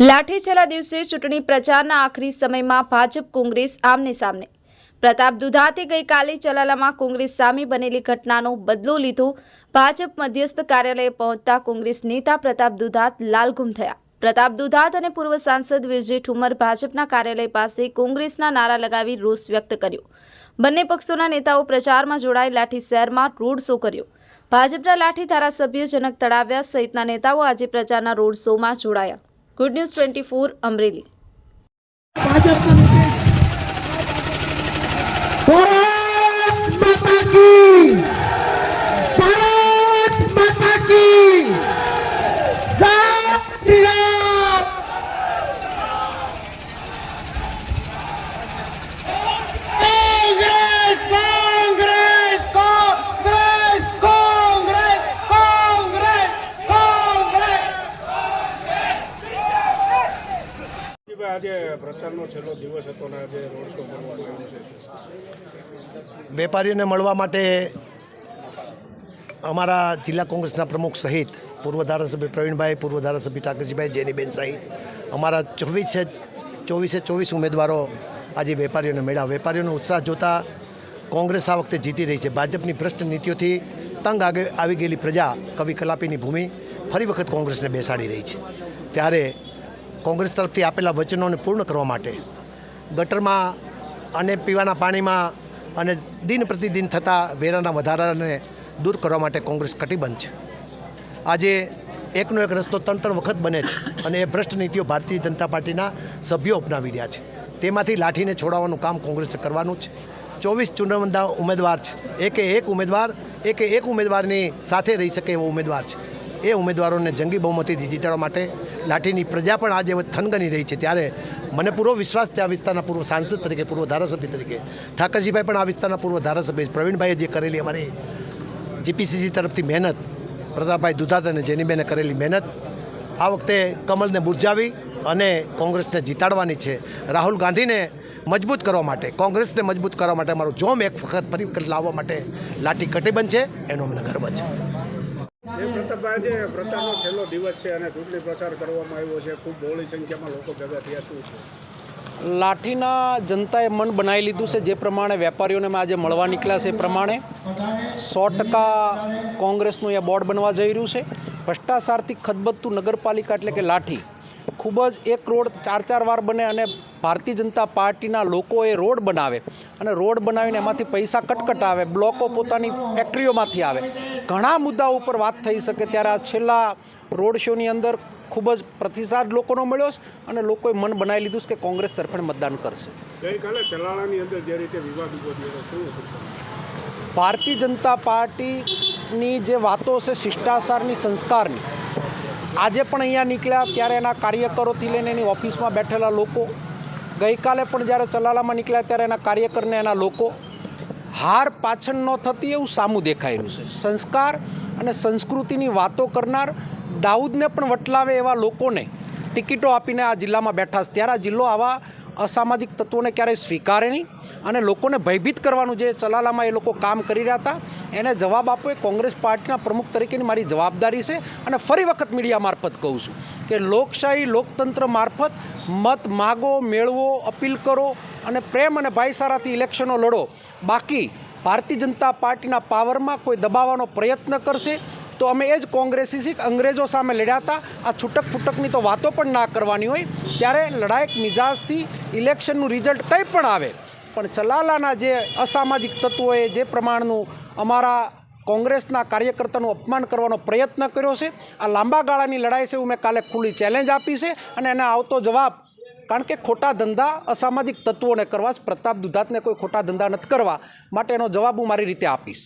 લાઠી છેલ્લા દિવસે ચૂંટણી પ્રચારના આખરી સમયમાં ભાજપ, કોંગ્રેસ આમને સામને. પ્રતાપ દુધાતે ગઈકાલે ચલાલામાં કોંગ્રેસ સામે બનેલી ઘટનાનો બદલો લીધો. ભાજપ મધ્યસ્થ કાર્યાલયે પહોંચતા કોંગ્રેસ નેતા પ્રતાપ દુધાત લાલગુમ થયા. પ્રતાપ દુધાત અને પૂર્વ સાંસદ વિરજે ઠુમર ભાજપના કાર્યાલય પાસે કોંગ્રેસના નારા લગાવી રોષ વ્યક્ત કર્યો. બંને પક્ષોના નેતાઓ પ્રચારમાં જોડાઈ લાઠી શહેરમાં રોડ શો કર્યો. ભાજપના લાઠી ધારાસભ્ય જનક તળાવ્યા સહિતના નેતાઓ આજે પ્રચારના રોડ શોમાં જોડાયા. Good news twenty four Amreli Bharat માતા કી જય શ્રી રામ કોંગ્રેસ કોંગ્રેસ કોંગ્રેસ કોંગ્રેસ કોંગ્રેસ કોંગ્રેસ ભાઈ વેપારીઓને મળવા માટે અમારા જિલ્લા કોંગ્રેસના પ્રમુખ સહિત પૂર્વ ધારાસભ્ય પ્રવીણભાઈ, પૂર્વ ધારાસભ્ય ઠાકરજીભાઈ, જેનીબેન સહિત અમારા ચોવીસે ચોવીસે ચોવીસ ઉમેદવારો આજે વેપારીઓને મળ્યા વેપારીઓનો ઉત્સાહ જોતા કોંગ્રેસ આ વખતે જીતી રહી છે. ભાજપની ભ્રષ્ટ નીતિઓથી તંગ આગે આવી ગયેલી પ્રજા કવિ કલાપીની ભૂમિ ફરી વખત કોંગ્રેસને બેસાડી રહી છે. ત્યારે કોંગ્રેસ તરફથી આપેલા વચનોને પૂર્ણ કરવા માટે ગટરમાં અને પીવાના પાણીમાં અને દિન પ્રતિદિન થતા વેરાના વધારાને દૂર કરવા માટે કોંગ્રેસ કટિબદ્ધ છે. આજે એકનો એક રસ્તો ત્રણ ત્રણ વખત બને છે અને એ ભ્રષ્ટ નીતિઓ ભારતીય જનતા પાર્ટીના સભ્યો અપનાવી રહ્યા છે. તેમાંથી લાઠીને છોડાવવાનું કામ કોંગ્રેસે કરવાનું છે. ચોવીસ ચૂંટણીબંધા ઉમેદવાર છે. એકે એક ઉમેદવાર, એકે એક ઉમેદવારની સાથે રહી શકે એવો ઉમેદવાર છે. એ ઉમેદવારોને જંગી બહુમતીથી જીતાડવા માટે લાઠીની પ્રજા પણ આજે થનગની રહી છે ત્યારે મને પૂરો વિશ્વાસ છે આ વિસ્તારના પૂર્વ સાંસદ તરીકે, પૂર્વ ધારાસભ્ય તરીકે. ઠાકરજીભાઈ પણ આ વિસ્તારના પૂર્વ ધારાસભ્ય. પ્રવીણભાઈએ જે કરેલી અમારી જીપીસીસી તરફથી મહેનત, પ્રતાપભાઈ દુધાત અને જેનીબેને કરેલી મહેનત, આ વખતે કમલને બુરજાવી અને કોંગ્રેસને જીતાડવાની છે. રાહુલ ગાંધીને મજબૂત કરવા માટે, કોંગ્રેસને મજબૂત કરવા માટે અમારું જોમ એક વખત ફરી લાવવા માટે લાઠી કટિબંધ છે. એનો અમને ગર્વ છે. પ્રતાપભાઈ આજે પ્રચારનો છેલ્લો દિવસ છે અને ચૂંટણી પ્રચાર કરવામાં આવ્યો છે. ખૂબ બહોળી સંખ્યામાં લોકો ભેગા થયા શું છે? લાઠીના જનતાએ મન બનાવી લીધું છે. જે પ્રમાણે વેપારીઓને આજે મળવા નીકળ્યા છે એ પ્રમાણે સો ટકા કોંગ્રેસનું એ બોર્ડ બનવા જઈ રહ્યું છે. ભ્રષ્ટાચારથી ખદબદતું નગરપાલિકા એટલે કે લાઠી. ખૂબ જ એક રોડ ચાર ચાર વાર બને અને ભારતીય જનતા પાર્ટીના લોકો એ રોડ બનાવે અને રોડ બનાવીને એમાંથી પૈસા કટકટાવે બ્લોકો પોતાની ફેક્ટરીઓમાંથી આવે. ઘણા મુદ્દાઓ ઉપર વાત થઈ શકે ત્યારે આ છેલ્લા રોડ શોની અંદર ખૂબ જ પ્રતિસાદ લોકોનો મળ્યો છે અને લોકોએ મન બનાવી લીધું છે કે કોંગ્રેસ તરફે મતદાન કરશે. ગઈકાલે ચલાણાની અંદર જે રીતે વિવાદ ઊભો થયો ભારતીય જનતા પાર્ટીની જે વાતો છે શિષ્ટાચારની સંસ્કારની આજે પણ અહીંયા નીકળ્યા, ત્યારે એના કાર્યકરોથી લઈને એની ઓફિસમાં બેઠેલા લોકો. ગઈકાલે પણ જ્યારે ચલાલામાં નીકળ્યા, ત્યારે એના કાર્યકરને એના લોકો. હાર પાછળ ન થતી એવું સામું દેખાઈ રહ્યું છે. સંસ્કાર અને સંસ્કૃતિની વાતો કરનાર દાઉદને પણ વટલાવે એવા લોકોને ટિકિટો આપીને આ જિલ્લામાં બેઠા છે. ત્યારે આ જિલ્લો આવા અસામાજિક તત્વોને ક્યારેય સ્વીકારે નહીં અને લોકોને ભયભીત કરવાનું જે ચલાલામાં એ લોકો કામ કરી રહ્યા હતા એને જવાબ આપો. એ કોંગ્રેસ પાર્ટીના પ્રમુખ તરીકેની મારી જવાબદારી છે અને ફરી વખત મીડિયા મારફત કહું છું કે લોકશાહી લોકતંત્ર મારફત મત માગો, મેળવો, અપીલ કરો અને પ્રેમ અને ભાઈચારાથી ઇલેક્શનો લડો. બાકી ભારતીય જનતા પાર્ટીના પાવરમાં કોઈ દબાવવાનો પ્રયત્ન કરશે તો અમે એ જ કોંગ્રેસી છીએ અંગ્રેજો સામે લડ્યા હતા. આ છૂટક ફૂટકની તો વાતો પણ ના કરવાની હોય. ત્યારે લડાયક મિજાજથી ઇલેક્શનનું રિઝલ્ટ કંઈ પણ આવે પણ ચલાલાના જે અસામાજિક તત્વોએ જે પ્રમાણનું અમારા કોંગ્રેસના કાર્યકર્તાનું અપમાન કરવાનો પ્રયત્ન કર્યો છે, આ લાંબા ગાળાની લડાઈ છે એવું મેં કાલે ખુલ્લી ચેલેન્જ આપી છે અને એને આવતો જવાબ, કારણ કે ખોટા ધંધા અસામાજિક તત્વોને કરવા પ્રતાપ દુધાતને કોઈ ખોટા ધંધા નથી કરવા માટે એનો જવાબ હું મારી રીતે આપીશ.